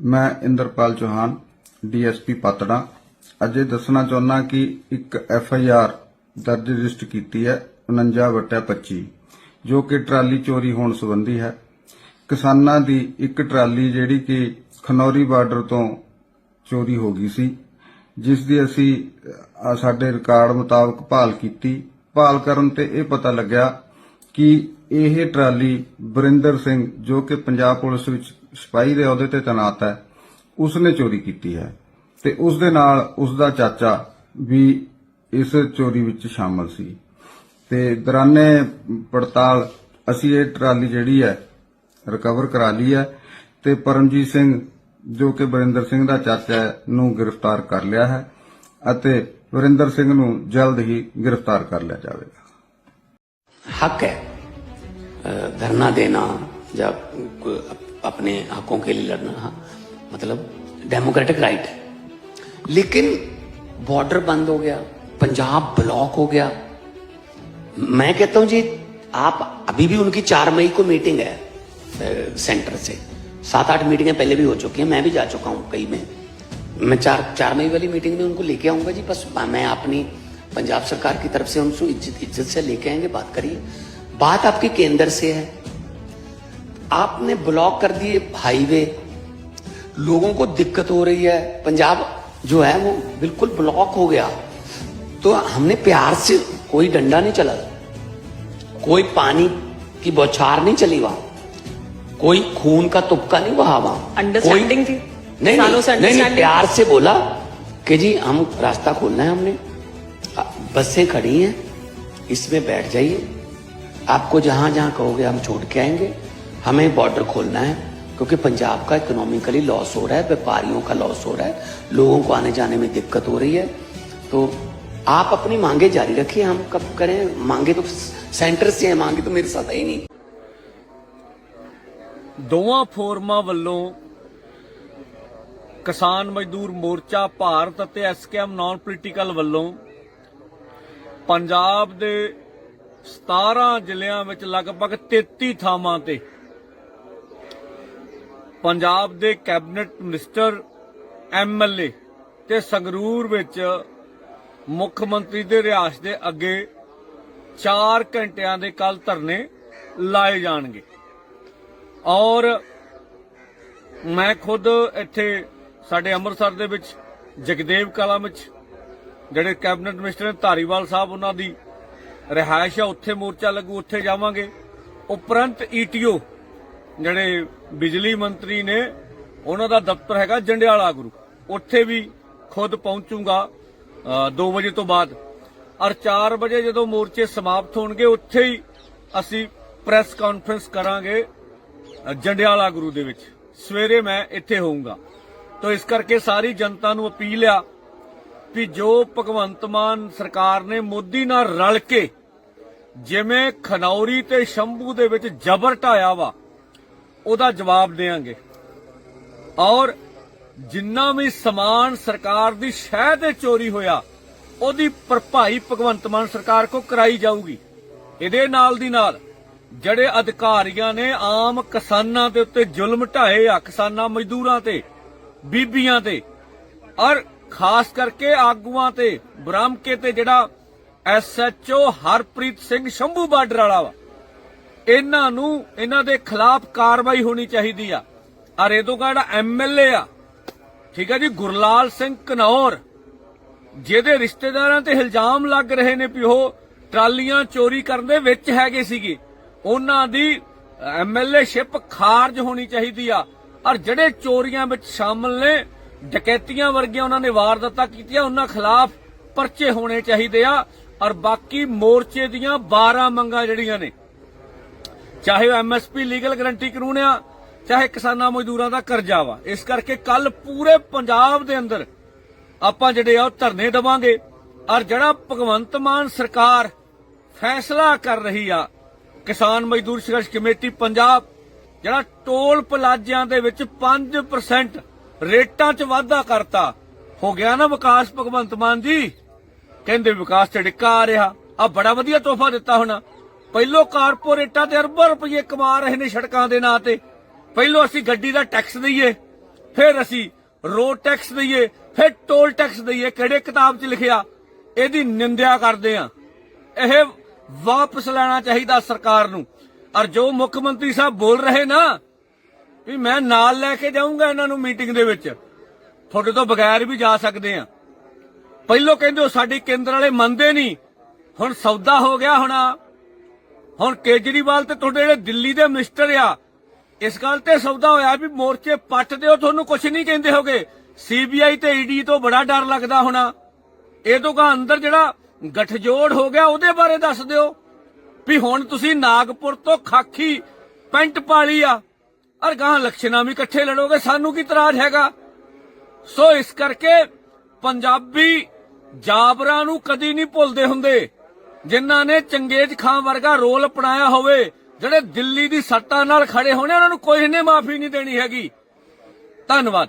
ਮੈਂ ਇੰਦਰਪਾਲ ਚੌਹਾਨ, ਡੀਐਸਪੀ ਪਤੜਾ। ਅਜੇ ਦੱਸਣਾ ਚਾਹੁੰਦਾ ਕਿ ਇੱਕ ਐਫ ਆਈ ਆਰ ਦਰਜ ਰਜਿਸਟਰ ਕੀਤੀ ਹੈ 49/25 ਜੋ ਕਿ ਟਰਾਲੀ ਚੋਰੀ ਹੋਣ ਸੰਬੰਧੀ ਹੈ। ਕਿਸਾਨਾਂ ਦੀ ਇੱਕ ਟਰਾਲੀ ਜਿਹੜੀ ਕਿ ਖਨੌਰੀ ਬਾਰਡਰ ਤੋਂ ਚੋਰੀ ਹੋ ਗਈ ਸੀ, ਜਿਸ ਦੀ ਅਸੀਂ ਸਾਡੇ ਰਿਕਾਰਡ ਮੁਤਾਬਕ ਭਾਲ ਕੀਤੀ। ਭਾਲ ਕਰਨ ਤੇ ਇਹ ਪਤਾ ਲੱਗਿਆ ਕਿ ਇਹ ਟਰਾਲੀ ਬਰਿੰਦਰ ਸਿੰਘ, ਜੋ ਕਿ ਪੰਜਾਬ ਪੁਲਿਸ ਵਿੱਚ ਸਿਪਾਹੀ ਦੇ ਅਹੁਦੇ ਤੇ ਤਾਇਨਾਤ ਹੈ। ਉਸ ਨੇ ਚੋਰੀ ਕੀਤੀ ਹੈ ਤੇ ਉਸ ਦੇ ਨਾਲ ਉਸ ਦਾ ਚਾਚਾ ਵੀ ਇਸ ਚੋਰੀ ਵਿੱਚ ਸ਼ਾਮਲ ਸੀ। ਤੇ ਦਰਾਨੇ ਪੜਤਾਲ, ਅਸੀਂ ਇਹ ਟਰਾਲੀ ਜਿਹੜੀ ਹੈ ਰਿਕਵਰ ਕਰਾ ਲਈ ਹੈ ਤੇ ਪਰਮਜੀਤ ਸਿੰਘ, ਜੋ ਕਿ ਵਰਿੰਦਰ ਸਿੰਘ ਦਾ ਚਾਚਾ ਨੂੰ ਗ੍ਰਿਫਤਾਰ ਕਰ ਲਿਆ ਹੈ ਅਤੇ ਵਰਿੰਦਰ ਸਿੰਘ ਨੂੰ ਜਲਦ ਹੀ ਗ੍ਰਿਫਤਾਰ ਕਰ ਲਿਆ ਜਾਵੇਗਾ। ਹੱਕ ਹੈ ਧਰਨਾ ਦੇਣਾ ਜਾਂ अपने हकों के लिए लड़ना हाँ, मतलब डेमोक्रेटिक राइट है लेकिन बॉर्डर बंद हो गया पंजाब ब्लॉक हो गया। मैं कहता हूँ जी आप अभी भी उनकी चार मई को मीटिंग है सेंटर से। सात आठ मीटिंगें पहले भी हो चुकी हैं मैं भी जा चुका हूँ कई में। मैं चार चार मई वाली मीटिंग में उनको लेके आऊँगा जी बस मैं अपनी पंजाब सरकार की तरफ़ से उनको इज़्ज़त इज़्ज़त से लेके आएँगे बात करिए। बात आपके केंद्र से है। आपने ब्लॉक कर दिए हाईवे लोगों को दिक्कत हो रही है। पंजाब जो है वो बिल्कुल ब्लॉक हो गया। तो हमने प्यार से कोई डंडा नहीं चला। कोई पानी की बौछार नहीं चली वहाँ। कोई खून का तुपका नहीं बहा वहाँ। अंडरस्टैंडिंग थी। नहीं नहीं, से नहीं, नहीं प्यार से बोला कि जी हम रास्ता खोलना है हमने। बसें खड़ी हैं। इसमें बैठ जाइए। आपको जहाँ जहाँ कहोगे हम छोड़ के आएँगे। हमें बॉर्डर खोलना है क्योंकि पंजाब का इकोनॉमिकली लॉस हो रहा है व्यापारियों का लॉस हो रहा है लोगों को आने जाने में दिक्कत हो रही है तो आप अपनी मांगे जारी रखिए हम कब करें मांगे तो सेंटर से है मांगे तो मेरे साथ है ही नहीं ਦੋਵਾਂ ਫੋਰਮਾਂ ਵੱਲੋਂ ਕਿਸਾਨ ਮਜ਼ਦੂਰ ਮੋਰਚਾ ਭਾਰਤ ਅਤੇ ਐਸਕੇਐਮ ਨਾਨ ਪੋਲੀਟੀਕਲ ਵੱਲੋਂ ਪੰਜਾਬ ਦੇ 17 ਜ਼ਿਲ੍ਹਿਆਂ ਵਿੱਚ ਲਗਭਗ 33 ਥਾਵਾਂ ਤੇ ਪੰਜਾਬ ਦੇ ਕੈਬਨਿਟ ਮਿਨਿਸਟਰ ਐਮਐਲਏ ਤੇ ਸੰਗਰੂਰ ਵਿੱਚ ਮੁੱਖ ਮੰਤਰੀ ਦੇ ਰਿਹਾਇਸ਼ ਦੇ ਅੱਗੇ 4 ਘੰਟਿਆਂ ਦੇ ਕੱਲ ਧਰਨੇ ਲਾਏ ਜਾਣਗੇ। ਔਰ ਮੈਂ ਖੁਦ ਇੱਥੇ ਸਾਡੇ ਅੰਮ੍ਰਿਤਸਰ ਦੇ ਵਿੱਚ, ਜਗਦੇਵ ਕਲਾ ਵਿੱਚ, ਜਿਹੜੇ ਕੈਬਨਿਟ ਮਿਨਿਸਟਰ ਨੇ ਧਾਰੀਵਾਲ ਸਾਹਿਬ ਉਹਨਾਂ ਦੀ ਰਿਹਾਇਸ਼ ਹੈ ਉੱਥੇ ਮੋਰਚਾ ਲੱਗੂ, ਉੱਥੇ ਜਾਵਾਂਗੇ। ਉਪਰੰਤ ਈਟੀਓ ਜਿਹੜੇ ਬਿਜਲੀ ਮੰਤਰੀ ਨੇ, ਉਹਨਾਂ ਦਾ ਦਫ਼ਤਰ ਹੈਗਾ ਜੰਡਿਆਲਾ ਗੁਰੂ। ਉੱਥੇ ਵੀ ਖੁਦ ਪਹੁੰਚੂਗਾ 2 ਵਜੇ ਤੋਂ ਬਾਅਦ। ਔਰ 4 ਵਜੇ ਜਦੋਂ ਮੋਰਚੇ ਸਮਾਪਤ ਹੋਣਗੇ, ਉੱਥੇ ਹੀ ਅਸੀਂ ਪ੍ਰੈਸ ਕਾਨਫਰੰਸ ਕਰਾਂਗੇ ਜੰਡਿਆਲਾ ਗੁਰੂ ਦੇ ਵਿੱਚ। ਸਵੇਰੇ ਮੈਂ ਇੱਥੇ ਹੋਊਂਗਾ। ਤਾਂ ਇਸ ਕਰਕੇ ਸਾਰੀ ਜਨਤਾ ਨੂੰ ਅਪੀਲ ਆ ਕਿ ਜੋ ਭਗਵੰਤ ਮਾਨ ਸਰਕਾਰ ਨੇ ਮੋਦੀ ਨਾਲ ਰਲ ਕੇ ਜਿਵੇਂ ਖਨੌਰੀ ਤੇ ਸ਼ੰਭੂ ਦੇ ਵਿੱਚ ਜ਼ਬਰ ਢਾਇਆ ਵਾ ਉਹਦਾ ਜਵਾਬ ਦੇਾਂਗੇ ਔਰ ਜਿੰਨਾ ਵੀ ਸਮਾਨ ਸਰਕਾਰ ਦੀ ਸ਼ਹਿ ਤੇ ਚੋਰੀ ਹੋਇਆ, ਉਹਦੀ ਭਰਪਾਈ ਭਗਵੰਤ ਮਾਨ ਸਰਕਾਰ ਕੋ ਕਰਾਈ ਜਾਊਗੀ। ਇਹਦੇ ਨਾਲ ਦੀ ਨਾਲ ਜਿਹੜੇ ਅਧਿਕਾਰੀਆਂ ਨੇ ਆਮ ਕਿਸਾਨਾਂ ਦੇ ਉੱਤੇ ਜ਼ੁਲਮ ਢਾਏ ਆ ਕਿਸਾਨਾਂ, ਮਜ਼ਦੂਰਾਂ ਤੇ, ਬੀਬੀਆਂ ਤੇ, ਔਰ ਖਾਸ ਕਰਕੇ ਆਗੂਆਂ ਤੇ, ਬ੍ਰਾਹਮਕੇ ਤੇ ਜਿਹੜਾ ਐਸਐਚਓ ਹਰਪ੍ਰੀਤ ਸਿੰਘ ਸ਼ੰਭੂ ਬਾਰਡਰ ਵਾਲਾ ਵਾ ਇਹਨਾਂ ਨੂੰ, ਇਹਨਾਂ ਦੇ ਖਿਲਾਫ ਕਾਰਵਾਈ ਹੋਣੀ ਚਾਹੀਦੀ ਆ। ਔਰ ਇਹ ਤੋਂ ਜਿਹੜਾ ਐਮਐਲਏ ਆ। ਠੀਕ ਹੈ ਜੀ, ਗੁਰਲਾਲ ਸਿੰਘ ਕਨੌਰ। ਜਿਹਦੇ ਰਿਸ਼ਤੇਦਾਰਾਂ ਤੇ ਇਲਜ਼ਾਮ ਲੱਗ ਰਹੇ ਨੇ ਵੀ ਉਹ ਟਰਾਲੀਆਂ ਚੋਰੀ ਕਰਨ ਦੇ ਵਿੱਚ ਹੈਗੇ ਸੀਗੇ। ਉਹਨਾਂ ਦੀ ਐਮਐਲਏ ਸ਼ਿਪ ਖਾਰਜ ਹੋਣੀ ਚਾਹੀਦੀ ਆ। ਔਰ ਜਿਹੜੇ ਚੋਰੀਆਂ ਵਿੱਚ ਸ਼ਾਮਲ ਨੇ, ਡਕੈਤੀਆਂ ਵਰਗੀਆਂ ਉਹਨਾਂ ਨੇ ਵਾਰਦਾਤਾਂ ਕੀਤੀਆਂ, ਉਹਨਾਂ ਖਿਲਾਫ ਪਰਚੇ ਹੋਣੇ ਚਾਹੀਦੇ ਆ। ਔਰ ਬਾਕੀ ਮੋਰਚੇ ਦੀਆਂ 12 ਮੰਗਾਂ ਜਿਹੜੀਆਂ ਨੇ ਚਾਹੇ ਉਹ ਐਮਐਸਪੀ ਲੀਗਲ ਗਰੰਟੀ ਕਾਨੂੰਨ ਆ, ਚਾਹੇ ਕਿਸਾਨਾਂ ਮਜ਼ਦੂਰਾਂ ਦਾ ਕਰਜ਼ਾ ਵਾ। ਇਸ ਕਰਕੇ ਕੱਲ ਪੂਰੇ ਪੰਜਾਬ ਦੇ ਅੰਦਰ ਆਪਾਂ ਜਿਹੜੇ ਆ ਧਰਨੇ ਦਵਾਂਗੇ। ਔਰ ਜਿਹੜਾ ਭਗਵੰਤ ਮਾਨ ਸਰਕਾਰ ਫੈਸਲਾ ਕਰ ਰਹੀ ਆ, ਕਿਸਾਨ ਮਜ਼ਦੂਰ ਸੰਘਰਸ਼ ਕਮੇਟੀ ਪੰਜਾਬ, ਜਿਹੜਾ ਟੋਲ ਪਲਾਜ਼ਿਆਂ ਦੇ ਵਿੱਚ 5% ਰੇਟਾਂ 'ਚ ਵਾਧਾ ਕਰਤਾ, ਹੋ ਗਿਆ ਨਾ ਵਿਕਾਸ ਭਗਵੰਤ ਮਾਨ ਜੀ? ਕਹਿੰਦੇ ਵਿਕਾਸ ਤੇ ਡਿੱਕਾ ਆ ਰਿਹਾ। ਆ ਬੜਾ ਵਧੀਆ ਤੋਹਫਾ ਦਿੱਤਾ ਹੋਣਾ। ਪਹਿਲੋ ਕਾਰਪੋਰੇਟਾਂ ਤੇ ਅਰਬਾਂ ਰੁਪਏ ਕਮਾ ਰਹੇ ਨੇ ਸੜਕਾਂ ਦੇ ਨਾਂ ਤੇ। ਪਹਿਲੋ ਅਸੀਂ ਗੱਡੀ ਦਾ ਟੈਕਸ ਦਈਏ, ਫਿਰ ਅਸੀਂ ਰੋਡ ਟੈਕਸ ਦਈਏ, ਫਿਰ ਟੋਲ ਟੈਕਸ ਦਈਏ। ਕਿਹੜੇ ਕਿਤਾਬ 'ਚ ਲਿਖਿਆ? ਇਹਦੀ ਨਿੰਦਿਆ ਕਰਦੇ ਆ ਇਹ ਵਾਪਸ ਲੈਣਾ ਚਾਹੀਦਾ ਸਰਕਾਰ ਨੂੰ। ਔਰ ਜੋ ਮੁੱਖ ਮੰਤਰੀ ਸਾਹਿਬ ਬੋਲ ਰਹੇ ਨਾ, ਵੀ ਮੈਂ ਨਾਲ ਲੈ ਕੇ ਜਾਊਂਗਾ ਇਹਨਾਂ ਨੂੰ ਮੀਟਿੰਗ ਦੇ ਵਿੱਚ, ਤੁਹਾਡੇ ਤੋਂ ਬਗੈਰ ਵੀ ਜਾ ਸਕਦੇ ਆ ਪਹਿਲੋਂ ਕਹਿੰਦੇ ਹੋ ਸਾਡੀ ਕੇਂਦਰ ਵਾਲੇ ਮੰਨਦੇ ਨਹੀਂ। ਹੁਣ ਸੌਦਾ ਹੋ ਗਿਆ ਹੋਣਾ। ਹੁਣ ਕੇਜਰੀਵਾਲ ਤੇ ਤੁਹਾਡੇ ਜਿਹੜੇ ਦਿੱਲੀ ਦੇ ਮਿਨਿਸਟਰ ਆ, ਇਸ ਗੱਲ ਤੇ ਸੌਦਾ ਹੋਇਆ ਵੀ ਮੋਰਚੇ ਪੱਟ ਦਿਓ, ਤੁਹਾਨੂੰ ਕੁਝ ਨਹੀਂ ਕਹਿੰਦੇ ਹੋਗੇ। ਸੀਬੀਆਈ ਤੇ ਈਡੀ ਤੋਂ ਬੜਾ ਡਰ ਲੱਗਦਾ ਹੋਣਾ। ਇਹ ਤੋਂ ਕਾ ਅੰਦਰ ਜਿਹੜਾ ਗਠਜੋੜ ਹੋ ਗਿਆ, ਉਹਦੇ ਬਾਰੇ ਦੱਸ ਦਿਓ। ਵੀ ਹੁਣ ਤੁਸੀਂ ਨਾਗਪੁਰ ਤੋਂ ਖਾਕੀ ਪੈਂਟ ਪਾਲੀ ਆ ਔਰ ਗਾਂ ਲਕਸ਼ਣਾ ਵੀ ਇਕੱਠੇ ਲੜੋਗੇ, ਸਾਨੂੰ ਕੀ ਤਰਾਜ ਹੈਗਾ? ਸੋ ਇਸ ਕਰਕੇ ਪੰਜਾਬੀ ਜਾਬਰਾਂ ਨੂੰ ਕਦੀ ਨਹੀਂ ਭੁੱਲਦੇ ਹੁੰਦੇ। ਜਿਨ੍ਹਾਂ ਨੇ ਚੰਗੇਜ ਖਾਂ ਵਰਗਾ ਰੋਲ ਅਪਣਾਇਆ ਹੋਵੇ, ਜਿਹੜੇ ਦਿੱਲੀ ਦੀ ਸੱਤਾ ਨਾਲ ਖੜੇ ਹੋਣੇ, ਉਹਨਾਂ ਨੂੰ ਕੋਈ ਨੇ ਮਾਫੀ ਨਹੀਂ ਦੇਣੀ ਹੈਗੀ। ਧੰਨਵਾਦ।